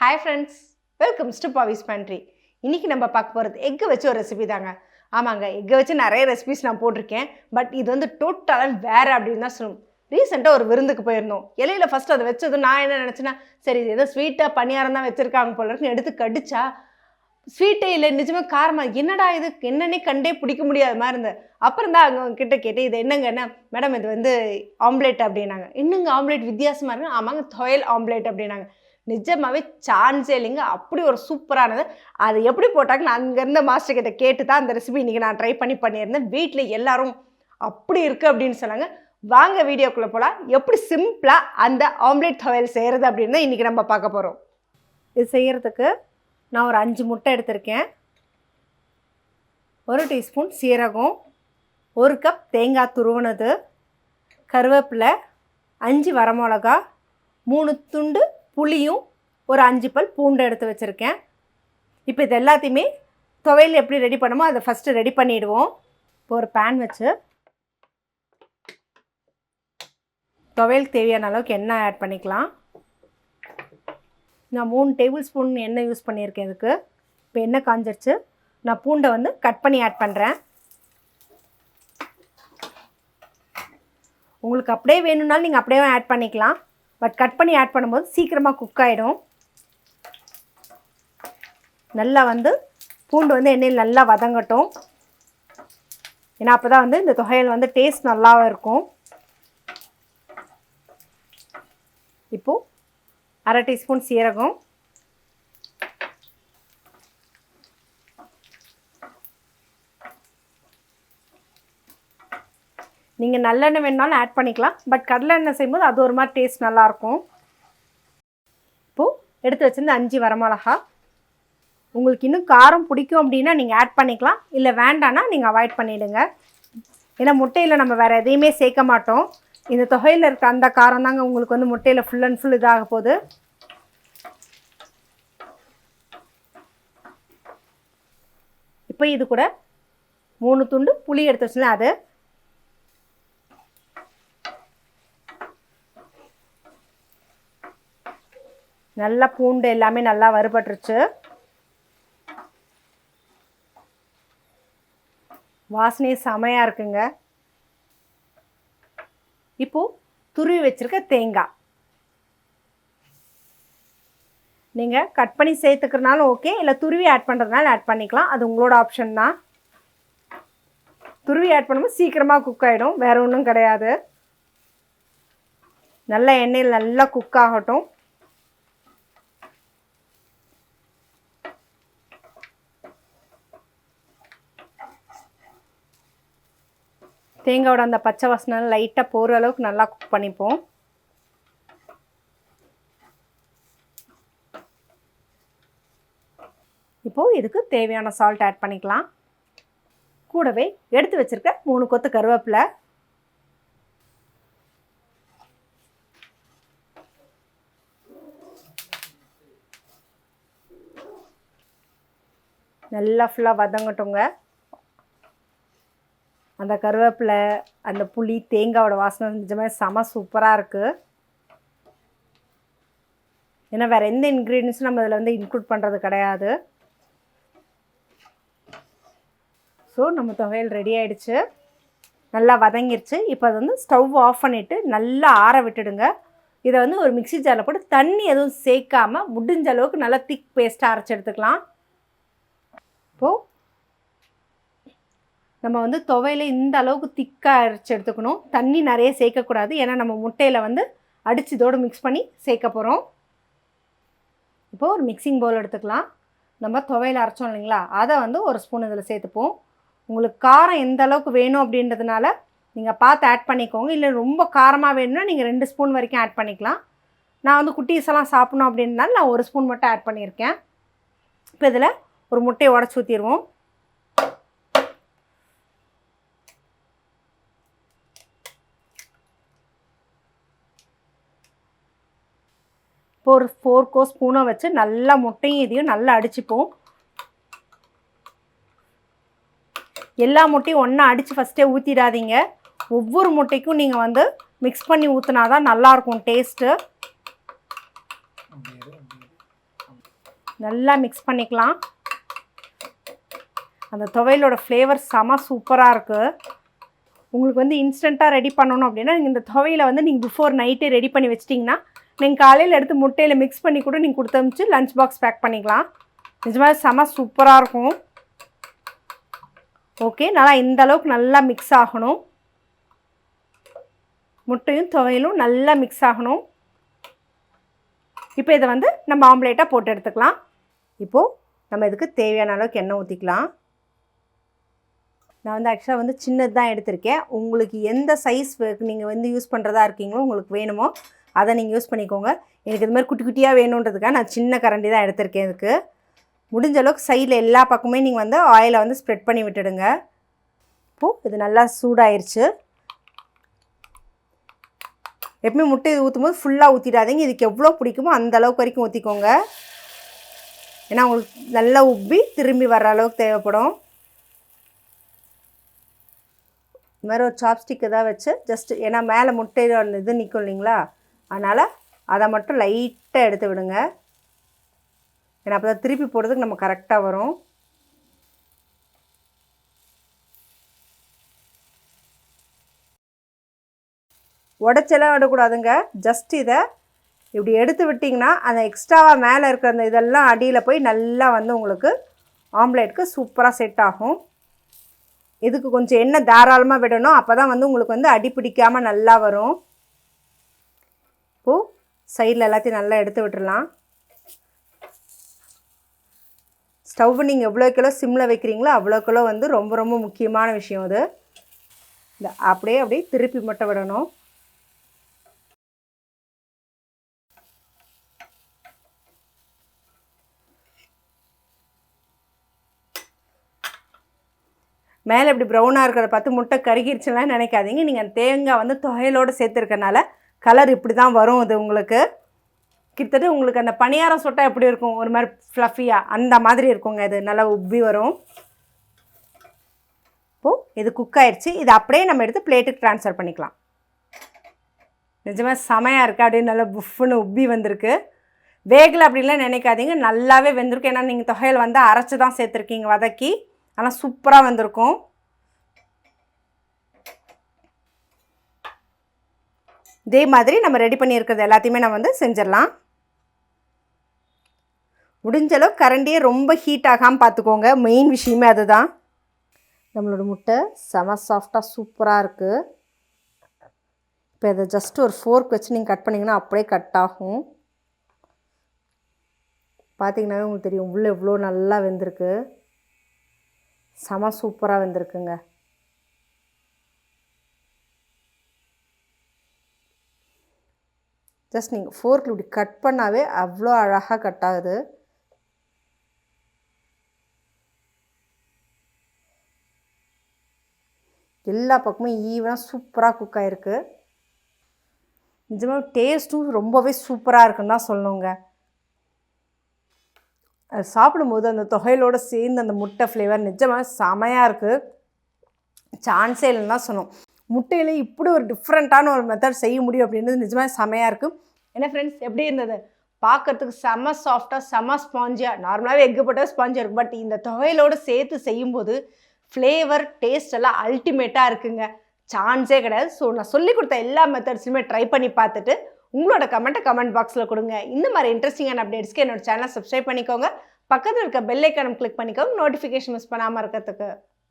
Hi friends welcome to Pavi's pantry இன்றைக்கி நம்ம பார்க்க போகிறது எக்கு வச்சு ஒரு ரெசிபி தாங்க. ஆமாங்க எக்கை வச்சு நிறைய ரெசிபிஸ் நான் போட்டிருக்கேன். பட் இது வந்து டோட்டலாக வேறு அப்படின்னு தான் சொல்லணும். ரீசெண்டாக ஒரு விருந்துக்கு போயிருந்தோம். இலையில் ஃபஸ்ட்டு அதை வச்சது நான் என்ன நினச்சேன்னா சரி இது ஏதோ ஸ்வீட்டாக பணியாரம் தான் வச்சுருக்காங்க போல இருக்குன்னு எடுத்து கடிச்சா ஸ்வீட்டே இல்லை நிஜமாக காரமாக என்னடா இது? என்னன்னே கண்டே பிடிக்க முடியாத மாதிரி இருந்தது. அப்புறம் தான் அவங்க கிட்ட கேட்டு இது என்னங்கன்னா மேடம் இது வந்து ஆம்லேட் அப்படின்னாங்க. என்னங்க ஆம்லேட் வித்தியாசமாக இருக்குன்னு ஆமாங்க தொயல் ஆம்லேட் அப்படின்னாங்க. நிஜமாவே சான்ஸே இல்லைங்க. அப்படி ஒரு சூப்பரானது. அது எப்படி போட்டாங்க? நான் அங்கேருந்த மாஸ்டர் கிட்ட கேட்டு தான் அந்த ரெசிபி இன்றைக்கி நான் ட்ரை பண்ணி பண்ணியிருந்தேன். வீட்டில் எல்லாரும் அப்படி இருக்குது அப்படின்னு சொன்னாங்க. வாங்க வீடியோக்குள்ளே போகலாம் எப்படி சிம்பிளாக அந்த ஆம்லேட் துவையல் செய்கிறது அப்படின்னு தான் இன்றைக்கி நம்ம பார்க்க போகிறோம் இது செய்கிறதுக்கு நான் ஒரு அஞ்சு முட்டை எடுத்திருக்கேன். ஒரு டீஸ்பூன் சீரகம் ஒரு கப் தேங்காய் துருவனது கருவேப்பிலை அஞ்சு வரமிளகா மூணு துண்டு புளியும் ஒரு அஞ்சு பல் பூண்டு எடுத்து வச்சுருக்கேன். இப்போ இது எல்லாத்தையுமே துவையல் எப்படி ரெடி பண்ணுமோ அதை ஃபஸ்ட்டு ரெடி பண்ணிவிடுவோம் இப்போ ஒரு பேன் வச்சு துவையலுக்கு தேவையான அளவுக்கு எண்ணெய் ஆட் பண்ணிக்கலாம். நான் மூணு டேபிள் ஸ்பூன் எண்ணெய் யூஸ் பண்ணியிருக்கேன் இதுக்கு. இப்போ எண்ணெய் காஞ்சிருச்சு. நான் பூண்டை வந்து கட் பண்ணி ஆட் பண்ணுறேன் உங்களுக்கு அப்படியே வேணும்னாலும் நீங்கள் அப்படியே ஆட் பண்ணிக்கலாம். பட் கட் பண்ணி ஆட் பண்ணும்போது சீக்கிரமாக குக் ஆகிடும் நல்லா வந்து பூண்டு வந்து எண்ணெயில் நல்லா வதங்கட்டும். ஏன்னா அப்போ தான் வந்து இந்த தொகையில் வந்து டேஸ்ட் நல்லாவும் இருக்கும். இப்போது அரை டீஸ்பூன் சீரகம். நீங்கள் நல்லெண்ணெய் வேணாலும் ஆட் பண்ணிக்கலாம். பட் கடலெண்ணெய் செய்யும்போது அது ஒரு மாதிரி டேஸ்ட் நல்லாயிருக்கும். இப்போது எடுத்து வச்சுருந்து அஞ்சு வரமிளகா. உங்களுக்கு இன்னும் காரம் பிடிக்கும் அப்படின்னா நீங்கள் ஆட் பண்ணிக்கலாம். இல்லை வேண்டான்னா நீங்கள் அவாய்ட் பண்ணிவிடுங்க ஏன்னா முட்டையில் நம்ம வேறு எதையுமே சேர்க்க மாட்டோம். இந்த தொகையில் இருக்க அந்த காரம் தாங்க உங்களுக்கு வந்து முட்டையில் ஃபுல் அண்ட் ஃபுல் இதாக போகுது. இப்போ இது கூட மூணு துண்டு புளி எடுத்து வச்சுல அது நல்லா பூண்டு எல்லாமே நல்லா வறுபட்டுருச்சு. வாசனையே செமையாக இருக்குங்க. இப்போது துருவி வச்சுருக்க தேங்காய் நீங்கள் கட் பண்ணி சேர்த்துக்கிறனாலும் ஓகே இல்லை துருவி ஆட் பண்ணுறதுனால ஆட் பண்ணிக்கலாம். அது உங்களோட ஆப்ஷன் தான். துருவி ஆட் பண்ணும்போது சீக்கிரமாக குக் ஆகிடும் வேறு ஒன்றும் கிடையாது. நல்ல எண்ணெயில் நல்லா குக் ஆகட்டும். தேங்காயோட அந்த பச்சை வாசனை லைட்டாக போகிற அளவுக்கு நல்லா குக் பண்ணிப்போம். இப்போது இதுக்கு தேவையான சால்ட் ஆட் பண்ணிக்கலாம். கூடவே எடுத்து வச்சுருக்க மூணு கொத்து கருவேப்பிலை. நல்லா ஃபுல்லாக வதங்கட்டுங்க. அந்த கருவேப்பிலை அந்த புளி தேங்காவோட வாசனை நிஜமாக செம சூப்பராக இருக்குது ஏன்னா வேறு எந்த இன்க்ரீடியன்ஸும் நம்ம இதில் வந்து இன்க்ளூட் பண்ணுறது கிடையாது. ஸோ நம்ம துவையல் ரெடி ஆகிடுச்சு நல்லா வதங்கிருச்சு. இப்போ அது வந்து ஸ்டவ் ஆஃப் பண்ணிவிட்டு நல்லா ஆற விட்டுடுங்க. இதை வந்து ஒரு மிக்சி ஜாரில் போட்டு தண்ணி எதுவும் சேர்க்காமல் முடிஞ்ச அளவுக்கு நல்லா திக் பேஸ்ட்டாக அரைச்சி எடுத்துக்கலாம். இப்போது நம்ம வந்து துவையில் இந்த அளவுக்கு திக்காக அரைச்சி எடுத்துக்கணும். தண்ணி நிறைய சேர்க்கக்கூடாது ஏன்னா நம்ம முட்டையில் வந்து அடித்து இதோடு மிக்ஸ் பண்ணி சேர்க்க போகிறோம் இப்போது ஒரு மிக்சிங் பவுல் எடுத்துக்கலாம். நம்ம துவையில் அரைச்சோம் இல்லைங்களா? அதை வந்து ஒரு ஸ்பூன் இதில் சேர்த்துப்போம். உங்களுக்கு காரம் எந்த அளவுக்கு வேணும் அப்படின்றதுனால நீங்கள் பார்த்து ஆட் பண்ணிக்கோங்க. இல்லை ரொம்ப காரமாக வேணும்னா நீங்கள் ரெண்டு ஸ்பூன் வரைக்கும் ஆட் பண்ணிக்கலாம். நான் வந்து குட்டீஸ் எல்லாம் சாப்பிடணும் அப்படின்றனால நான் ஒரு ஸ்பூன் மட்டும் ஆட் பண்ணியிருக்கேன். இப்போ இதில் ஒரு முட்டையை உடச்சி ஊற்றிடுவோம் ஒரு ஃபோர் கோ ஸ்பூனை வச்சு நல்லா முட்டையும் இதையும் நல்லா அடிச்சுப்போம். எல்லா முட்டையும் ஒன்றா அடித்து ஃபஸ்ட்டே ஊற்றிடாதீங்க ஒவ்வொரு முட்டைக்கும் நீங்கள் வந்து மிக்ஸ் பண்ணி ஊற்றினா தான் நல்லாயிருக்கும் டேஸ்ட்டு நல்லா மிக்ஸ் பண்ணிக்கலாம். அந்த துவையலோட ஃப்ளேவர் செம சூப்பராக இருக்குது உங்களுக்கு வந்து இன்ஸ்டண்ட்டாக ரெடி பண்ணணும் அப்படின்னா நீங்கள் இந்த துவையில வந்து நீங்கள் பிஃபோர் நைட்டே ரெடி பண்ணி வச்சிட்டிங்கன்னா நீங்கள் காலையில் எடுத்து முட்டையில் மிக்ஸ் பண்ணி கூட நீங்கள் கொடுத்து அனுப்பிச்சு லஞ்ச் பாக்ஸ் பேக் பண்ணிக்கலாம். நிஜமாக செம சூப்பராக இருக்கும். ஓகே நல்லா இந்த அளவுக்கு நல்லா மிக்ஸ் ஆகணும். முட்டையும் துவையலும் நல்லா மிக்ஸ் ஆகணும். இப்போ இதை வந்து நம்ம ஆம்லேட்டாக போட்டு எடுத்துக்கலாம். இப்போது நம்ம இதுக்கு தேவையான அளவுக்கு எண்ணெய் ஊற்றிக்கலாம் நான் வந்து ஆக்சுவலாக வந்து சின்னது தான் எடுத்திருக்கேன். உங்களுக்கு எந்த சைஸ் நீங்கள் வந்து யூஸ் பண்ணுறதா இருக்கீங்களோ உங்களுக்கு வேணுமோ அதை நீங்கள் யூஸ் பண்ணிக்கோங்க. எனக்கு இது மாதிரி குட்டி குட்டியாக வேணுன்றதுக்காக நான் சின்ன கரண்டி தான் எடுத்திருக்கேன் இதுக்கு. முடிஞ்ச அளவுக்கு சைடில் எல்லா பக்கமே நீங்கள் வந்து ஆயிலை வந்து ஸ்ப்ரெட் பண்ணி விட்டுடுங்க. இப்போது இது நல்லா சூடாயிருச்சு. எப்பவுமே முட்டை இது ஊற்றும் போது ஃபுல்லாக ஊற்றிடாதீங்க இதுக்கு எவ்வளோ பிடிக்குமோ அந்த அளவுக்கு வரைக்கும் ஊற்றிக்கோங்க ஏன்னா உங்களுக்கு நல்லா உப்பி திரும்பி வர்ற அளவுக்கு தேவைப்படும். இந்த மாதிரி ஒரு சாப்ஸ்டிக் ஏதாவது வச்சு ஜஸ்ட் ஏன்னா மேலே முட்டையோட இது நிற்கும் இல்லைங்களா? அதனால் அதை மட்டும் லைட்டாக எடுத்து விடுங்க. ஏன்னா அப்போ தான் திருப்பி போடுறதுக்கு நம்ம கரெக்டாக வரும். உடச்செல்லாம் விடக்கூடாதுங்க. ஜஸ்ட் இதை இப்படி எடுத்து விட்டிங்கன்னா அந்த எக்ஸ்ட்ராவாக மேலே இருக்கிற அந்த இதெல்லாம் அடியில் போய் நல்லா வந்து உங்களுக்கு ஆம்லேட்டுக்கு சூப்பராக செட் ஆகும். இதுக்கு கொஞ்சம் எண்ணெய் தாராளமாக விடணும். அப்போ தான் வந்து உங்களுக்கு வந்து அடி பிடிக்காமல் நல்லா வரும். இப்போது சைடில் எல்லாத்தையும் நல்லா எடுத்து விட்டுடலாம் ஸ்டவ் நீங்கள் எவ்வளோ கிலோ சிம்மில் வைக்கிறீங்களோ அவ்வளோ கிலோ வந்து ரொம்ப ரொம்ப முக்கியமான விஷயம் அது. இந்த அப்படியே அப்படியே திருப்பி மட்டும் விடணும். மேலே இப்படி ப்ரௌனாக இருக்கிறத பார்த்து முட்டை கருகிருச்சுலாம் நினைக்காதீங்க. நீங்கள் தேங்காய் வந்து தொகையிலோடு சேர்த்துருக்கனால கலர் இப்படி தான் வரும் அது உங்களுக்கு. கிட்டத்தட்ட உங்களுக்கு அந்த பணியாரம் சொட்டா எப்படி இருக்கும்? ஒரு மாதிரி ஃப்ளஃபியாக அந்த மாதிரி இருக்குங்க இது. நல்லா உப்பி வரும். இப்போது இது குக் ஆயிடுச்சு இது அப்படியே நம்ம எடுத்து பிளேட்டுக்கு ட்ரான்ஸ்ஃபர் பண்ணிக்கலாம். நிஜமாக செமையாக இருக்குது அப்படியே நல்லா புஃப்னு உப்பி வந்திருக்கு. வேகலை அப்படின்லாம் நினைக்காதீங்க. நல்லாவே வெந்திருக்கும். ஏன்னா நீங்கள் தொகையில் வந்து அரைச்சி தான் சேர்த்துருக்கீங்க வதக்கி. ஆனால் சூப்பராக வந்திருக்கும். இதே மாதிரி நம்ம ரெடி பண்ணியிருக்கிறது எல்லாத்தையுமே நம்ம வந்து செஞ்சிடலாம். முடிஞ்ச அளவு கரண்டியே ரொம்ப ஹீட் ஆகாமல் பார்த்துக்கோங்க. மெயின் விஷயமே அதுதான். நம்மளோட முட்டை செம சாஃப்டாக சூப்பராக இருக்குது இப்போ இதை ஜஸ்ட் ஒரு ஃபோர்க் வச்சு நீங்கள் கட் பண்ணிங்கன்னா அப்படியே கட் ஆகும். பார்த்தீங்கன்னாவே உங்களுக்கு தெரியும். உள்ளே எவ்வளோ நல்லா வெந்திருக்கு. செம சூப்பராக வெந்திருக்குங்க. ஜஸ்ட் நீங்கள் ஃபோர்க்கில் இப்படி கட் பண்ணாவே அவ்வளோ அழகாக கட் ஆகுது. எல்லா பக்கமும் ஈவனாக சூப்பராக குக் ஆகிருக்கு நிஜமாக டேஸ்ட்டும் ரொம்பவே சூப்பராக இருக்குன்னு தான் சொல்லணுங்க. அது சாப்பிடும்போது அந்த தொகையிலோடு சேர்ந்து அந்த முட்டை ஃப்ளேவர் நிஜமாக செமையாக இருக்குது சான்ஸே இல்லைன்னு தான் சொன்னோம் முட்டையில் இப்படி ஒரு டிஃப்ரெண்ட்டான ஒரு மெத்தட் செய்ய முடியும் அப்படின்றது நிஜமாக செமையாக இருக்குது என்ன ஃப்ரெண்ட்ஸ் எப்படி இருந்தது? பார்க்கறதுக்கு செம சாஃப்டாக செம ஸ்பாஞ்சியாக நார்மலாகவே எக்கு போட்டால் ஸ்பாஞ்சாக இருக்கும். பட் இந்த துவையலோடு சேர்த்து செய்யும்போது ஃப்ளேவர் டேஸ்ட் எல்லாம் அல்டிமேட்டாக இருக்குங்க. சான்ஸே கிடையாது. ஸோ நான் சொல்லி கொடுத்த எல்லா மெத்தட்ஸுமே ட்ரை பண்ணி பார்த்துட்டு உங்களோட கமெண்ட்டை கமெண்ட் பாக்ஸில் கொடுங்க. இந்த மாதிரி இன்ட்ரெஸ்டிங்கான அப்டேட்ஸ்க்கு என்னோட சேனலை சப்ஸ்கிரைப் பண்ணிக்கோங்க. பக்கத்தில் இருக்க பெல் ஐக்கானம் கிளிக் பண்ணிக்கோங்க. நோட்டிஃபிகேஷன் மிஸ் பண்ணாமல் இருக்கிறதுக்கு.